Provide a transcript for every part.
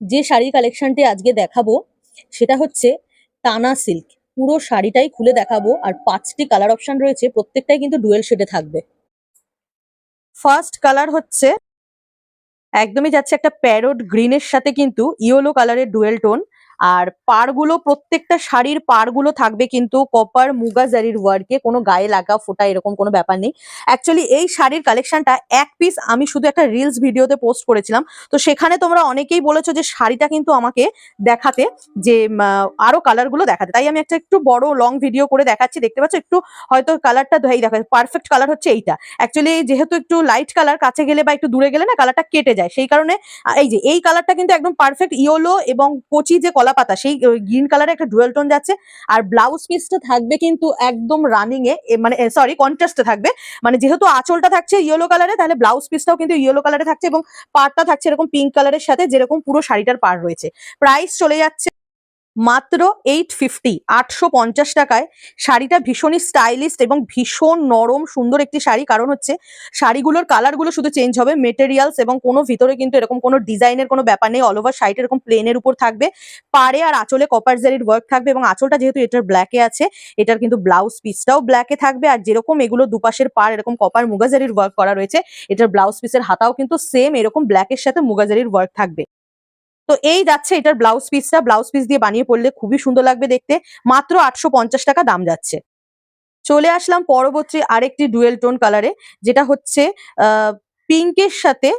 যে শাড়ির কালেকশনটি আজকে দেখাবো, সেটা হচ্ছে টানা সিল্ক পুরো শাড়িটাই খুলে দেখাবো আর পাঁচটি কালার অপশন রয়েছে, প্রত্যেকটাই কিন্তু ডুয়েল শেডে থাকবে। ফার্স্ট কালার হচ্ছে, একদমই যাচ্ছে একটা প্যারোট গ্রিনের সাথে কিন্তু ইয়েলো কালারের ডুয়েল টোন আর পাড়গুলো, প্রত্যেকটা শাড়ির পাড়গুলো থাকবে কিন্তু কপার মুগা জারির ওয়ার্কে কোনো গায়ে লাগা ফোটা এরকম কোনো ব্যাপার নেই। অ্যাকচুয়ালি এই শাড়ির কালেকশনটা এক পিস আমি শুধু একটা রিলস ভিডিওতে পোস্ট করেছিলাম। তো সেখানে তোমরা অনেকেই বলেছ যে শাড়িটা কিন্তু আমাকে দেখাতে যে আরও কালারগুলো দেখাতে। তাই আমি একটা একটু বড় লং ভিডিও করে দেখাচ্ছি। দেখতে পাচ্ছ একটু হয়তো কালারটা এই দেখা পারফেক্ট কালার হচ্ছে এইটা। অ্যাকচুয়ালি যেহেতু একটু লাইট কালার কাছে গেলে বা একটু দূরে গেলে না কালারটা কেটে যায়। সেই কারণে এই যে, এই কালারটা কিন্তু একদম পারফেক্ট ইয়েলো এবং কচি যে কলা পাতা সেই গ্রিন কালারে একটা ডুয়েল টোন যাচ্ছে। আর ব্লাউজ পিসটা থাকবে কিন্তু একদম রানিং এ মানে সরি কন্ট্রাস্টে থাকবে। মানে যেহেতু আঁচলটা থাকছে ইয়েলো কালারে তাহলে ব্লাউজ পিসটাও কিন্তু ইয়েলো কালারে থাকছে এবং পাড়টা থাকছে এরকম পিঙ্ক কালারের সাথে, যেরকম পুরো শাড়িটার পার রয়েছে। প্রাইস চলে যাচ্ছে মাত্র এইট ফিফটি আটশো পঞ্চাশ টাকায়। শাড়িটা ভীষণই স্টাইলিস্ট এবং ভীষণ নরম, সুন্দর একটি শাড়ি। কারণ হচ্ছে, শাড়িগুলোর কালারগুলো শুধু চেঞ্জ হবে মেটেরিয়ালস এবং কোনো ভিতরে কিন্তু এরকম কোনো ডিজাইনের কোনো ব্যাপার নেই। অল ওভার শাড়িটা এরকম প্লেনের উপর থাকবে। পাড়ে আর আঁচলে কপার জারির ওয়ার্ক থাকবে এবং আঁচলটা যেহেতু এটার ব্ল্যাকে আছে, এটার কিন্তু ব্লাউজ পিসটাও ব্ল্যাকে থাকবে। আর যেরকম এগুলো দুপাশের পাড় এরকম কপার মুগাজারির ওয়ার্ক করা রয়েছে, এটার ব্লাউজ পিসের হাতাও কিন্তু সেম এরকম ব্ল্যাকের সাথে মুগাজারির ওয়ার্ক থাকবে। তো এই যাচ্ছে এটার ব্লাউজ পিসটা ব্লাউজ পিস দিয়ে বানিয়ে পড়লে খুবই সুন্দর লাগবে দেখতে। মাত্র আটশো পঞ্চাশ টাকা দাম যাচ্ছে। চলে আসলাম পরবর্তী আরেকটি ডুয়েল টোন কালারে যেটা হচ্ছে পিঙ্কের সাথে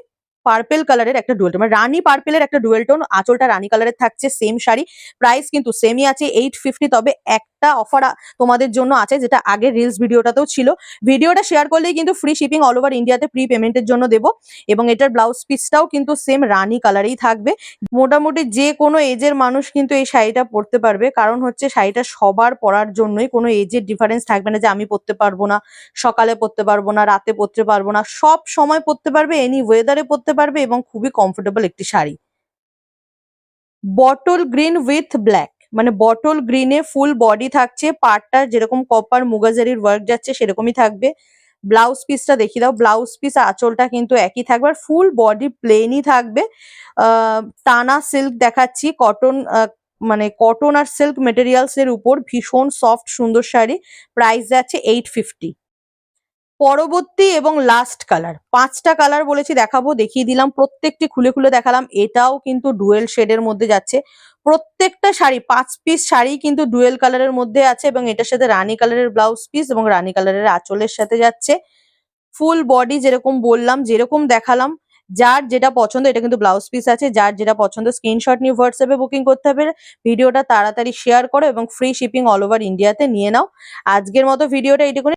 পার্পেল কালারের একটা ডুয়েল টোন মানে রানী পার্পেলের একটা ডুয়েল টোন আঁচলটা রানী কালারের থাকছে সেম শাড়ি। প্রাইস কিন্তু সেমই আছে এইট ফিফটি তবে একটা অফার তোমাদের জন্য আছে, যেটা আগের রিলস ভিডিওটাতেও ছিল। ভিডিওটা শেয়ার করলেই কিন্তু ফ্রি শিপিং অল ওভার ইন্ডিয়াতে প্রি পেমেন্টের জন্য দেবো। এবং এটার ব্লাউজ পিসটাও কিন্তু সেম রানী কালারেই থাকবে। মোটামুটি যে কোনো এজের মানুষ কিন্তু এই শাড়িটা পরতে পারবে। কারণ হচ্ছে শাড়িটা সবার পরার জন্যই কোনো এজের ডিফারেন্স থাকবে না যে আমি পরতে পারব না, সকালে পরতে পারব না, রাতে পরতে পারব না। সব সময় পরতে পারবে এনি ওয়েদারে পরতে পারবে এবং খুবই কমফোর্টেবল একটি sari. Bottle green with black মানে বটল গ্রিনে ফুল বডি থাকছে পার্টটা যেরকম কপার মুগাজারির ওয়ার্ক যাচ্ছে সেরকমই থাকবে। ব্লাউজ পিসটা দেখিয়ে দাও ব্লাউজ পিস আঁচলটা কিন্তু একই থাকবে আর ফুল বডি প্লেনই থাকবে। টানা সিল্ক দেখাচ্ছি কটন মানে কটন আর সিল্ক মেটেরিয়ালস এর উপর ভীষণ সফট সুন্দর শাড়ি প্রাইস যাচ্ছে এইট ফিফটি পরবর্তী এবং লাস্ট কালার পাঁচটা কালার বলেছি দেখাবো, দেখিয়ে দিলাম, প্রত্যেকটি খুলে খুলে দেখালাম, এটাও কিন্তু ডুয়েল শেডের মধ্যে যাচ্ছে। প্রত্যেকটা শাড়ি, পাঁচ পিস শাড়ি কিন্তু ডুয়েল কালারের মধ্যে আছে এবং এটার সাথে রানী কালারের ব্লাউজ পিস এবং রানী কালারের আঁচলের সাথে যাচ্ছে। ফুল বডি যেরকম বললাম, যেরকম দেখালাম, যার যেটা পছন্দ, এটা কিন্তু ব্লাউজ পিস আছে, যার যেটা পছন্দ স্ক্রিনশট নিয়ে হোয়াটসঅ্যাপে বুকিং করতে হবে। ভিডিওটা তাড়াতাড়ি শেয়ার করো এবং ফ্রি শিপিং অল ওভার ইন্ডিয়াতে নিয়ে নাও। আজকের মতো ভিডিওটা এইটুকুনি।